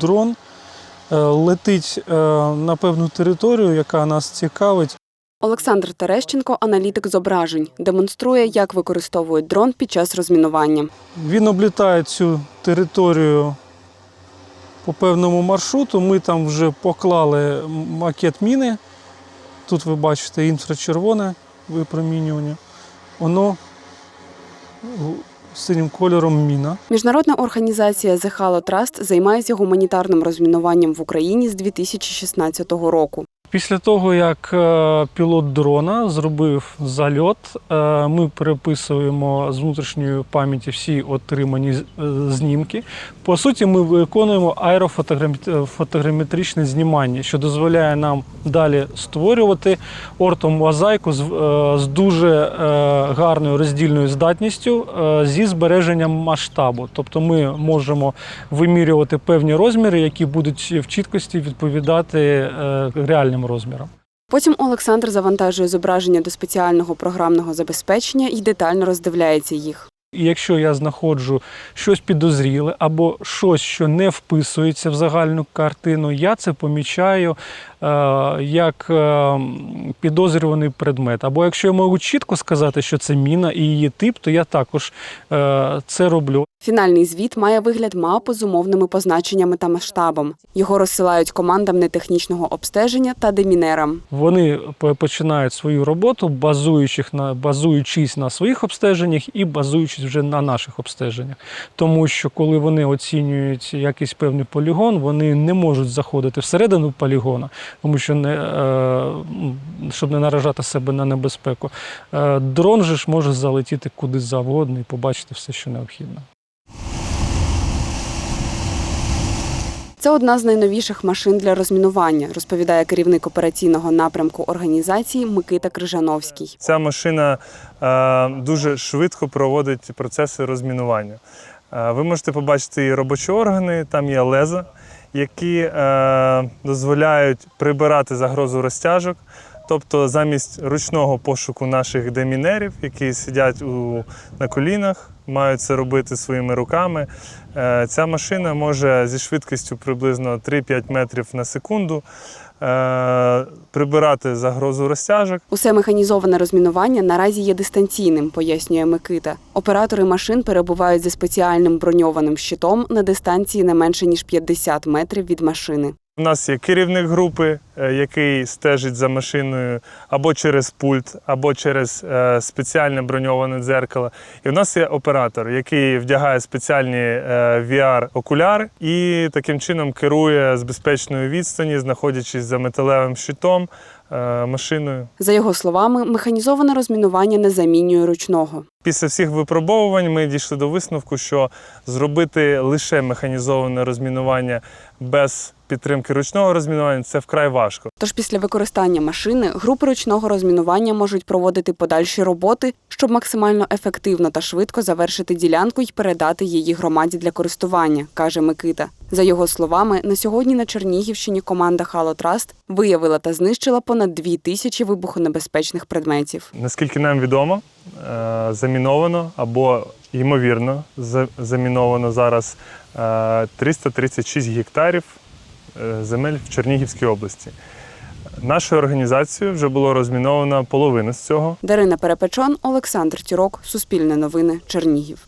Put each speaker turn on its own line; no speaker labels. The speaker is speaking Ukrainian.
Дрон е, летить е, на певну територію, яка нас цікавить.
Олександр Терещенко, аналітик зображень, демонструє, як використовують дрон під час розмінування.
Він облітає цю територію по певному маршруту. Ми там вже поклали макет міни. Тут ви бачите інфрачервоне випромінювання. Воно синім кольором міна.
Міжнародна організація The Halo Trust займається гуманітарним розмінуванням в Україні з 2016 року.
Після того, як е, пілот дрона зробив зальот, е, ми переписуємо з внутрішньої пам'яті всі отримані е, знімки. По суті, ми виконуємо аерофотограметричне знімання, що дозволяє нам далі створювати ортомозаїку з, дуже гарною роздільною здатністю зі збереженням масштабу. Тобто ми можемо вимірювати певні розміри, які будуть в чіткості відповідати е, реальним розміром.
Потім Олександр завантажує зображення до спеціального програмного забезпечення і детально роздивляється їх.
І якщо я знаходжу щось підозріле або щось, що не вписується в загальну картину, я це помічаю як е, підозрюваний предмет. Або якщо я можу чітко сказати, що це міна і її тип, то я також е, це роблю.
Фінальний звіт має вигляд мапи з умовними позначеннями та масштабом. Його розсилають командам нетехнічного обстеження та демінерам.
Вони починають свою роботу, базуючись на, базуючись на своїх обстеженнях і базуючись вже на наших обстеженнях. Тому що коли вони оцінюють якийсь певний полігон, вони не можуть заходити всередину полігона, тому що не, е, щоб не наражати себе на небезпеку. Е, дрон же ж може залетіти куди завгодно і побачити все, що необхідно.
Це одна з найновіших машин для розмінування, розповідає керівник операційного напрямку організації Микита Крижановський.
Ця машина е, дуже швидко проводить процеси розмінування. Е, ви можете побачити її робочі органи, там є леза, які е, дозволяють прибирати загрозу розтяжок. Тобто замість ручного пошуку наших демінерів, які сидять у, на колінах, мають це робити своїми руками. е, Ця машина може зі швидкістю приблизно 3-5 метрів на секунду е, прибирати загрозу розтяжок.
Усе механізоване розмінування наразі є дистанційним, пояснює Микита. Оператори машин перебувають за спеціальним броньованим щитом на дистанції не менше ніж 50 метрів від машини.
У нас є керівник групи, який стежить за машиною або через пульт, або через е, спеціальне броньоване дзеркало. І у нас є оператор, який вдягає спеціальні е, VR-окуляри і таким чином керує з безпечної відстані, знаходячись за металевим щитом е, машиною.
За його словами, механізоване розмінування не замінює ручного.
Після всіх випробовувань ми дійшли до висновку, що зробити лише механізоване розмінування без підтримки ручного розмінування це вкрай важко.
Тож після використання машини групи ручного розмінування можуть проводити подальші роботи, щоб максимально ефективно та швидко завершити ділянку і передати її громаді для користування, каже Микита. За його словами, на сьогодні на Чернігівщині команда Halo Trust виявила та знищила понад дві тисячі вибухонебезпечних предметів.
Наскільки нам відомо, е, заміновано або ймовірно заміновано зараз е, 336 гектарів е, земель в Чернігівській області. Нашою організацією вже було розміновано половина з цього.
Дарина Перепечон, Олександр Тірок, Суспільне новини, Чернігів.